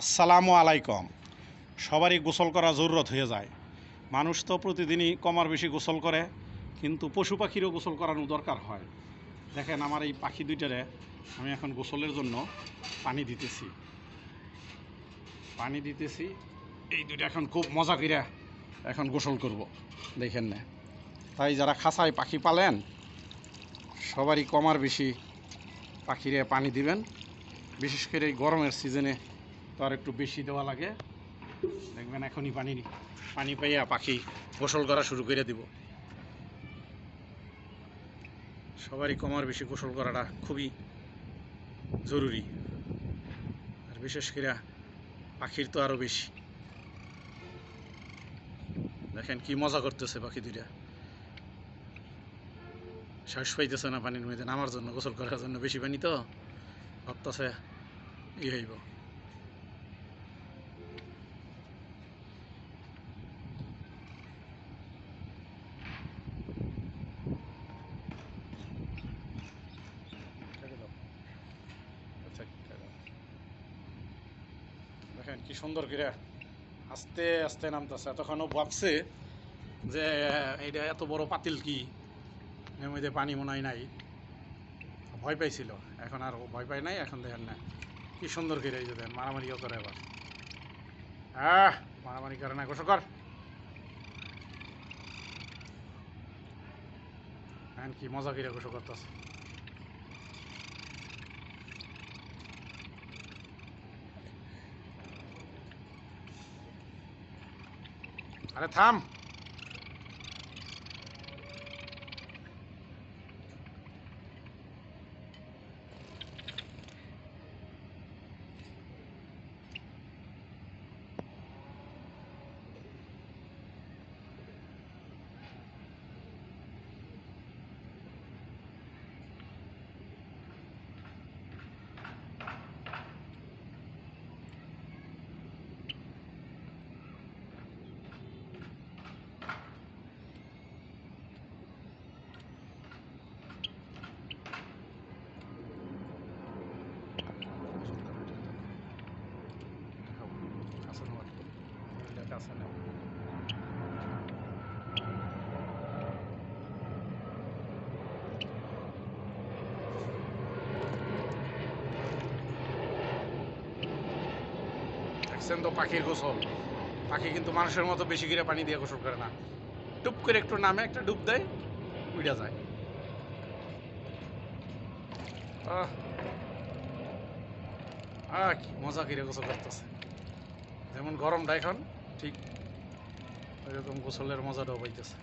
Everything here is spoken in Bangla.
আসসালামু আলাইকুম। সবারই গোসল করা জরুরত হয়ে যায়। মানুষ তো প্রতিদিনই কমার বেশি গোসল করে, কিন্তু পশু পাখিরও গোসল করানো দরকার হয়। দেখেন আমার এই পাখি দুইটারে আমি এখন গোসলের জন্য পানি দিতেছি। পানি দিতেছি, এই দুইটা এখন খুব মজা করে এখন গোসল করব। দেখেন না। তাই যারা খাঁচায় পাখি পালেন, সবারই কমার বেশি পাখিরে পানি দিবেন। বিশেষ করে এই গরমের সিজনে তো আর একটু বেশি দেওয়া লাগে। দেখবেন এখনই পানি পানি পাইয়া পাখি গোসল করা শুরু করে দিব। সবারই কমার বেশি গোসল করাটা খুবই জরুরি। আর বিশেষ করে পাখির তো আরও বেশি। দেখেন কি মজা করতেছে পাখি দুইটা। শ্বাস পাইতেছে না পানির মধ্যে, নামার জন্য, গোসল করার জন্য। বেশি পানি তো ভাবতেছে ই হইব। দেখেন কি সুন্দর করে আস্তে আস্তে নামতেছে। এতক্ষণও ভাবছে যে, এইটা এত বড় পাতিল কি? এর মধ্যে পানি মনে নাই। ভয় পাইছিল। এখন আর ভয় পাই নাই, এখন দেখেন না। কি সুন্দর করে এই যে দেখেন মারামারিও করে এবার আহ, মারামারি করে না, গোসল কর। এখন কি মজা করে গোসল করতেছে। আরে থাম কাছে নেওয়ার এটা কাছে দেখছেন তো পাখির গোসল? পাখি কিন্তু মানুষের মতো বেশি পানি দিয়ে গোসল করে না। টুপ করে একটু নামে, একটা ডুব দেয়, উইডা যায়। আহ। আহ মজা করে গোসল করতেছে। যেমন গরমটা এখন। ঠিক এরকম গোসলের মজাটাও পাইতেছে।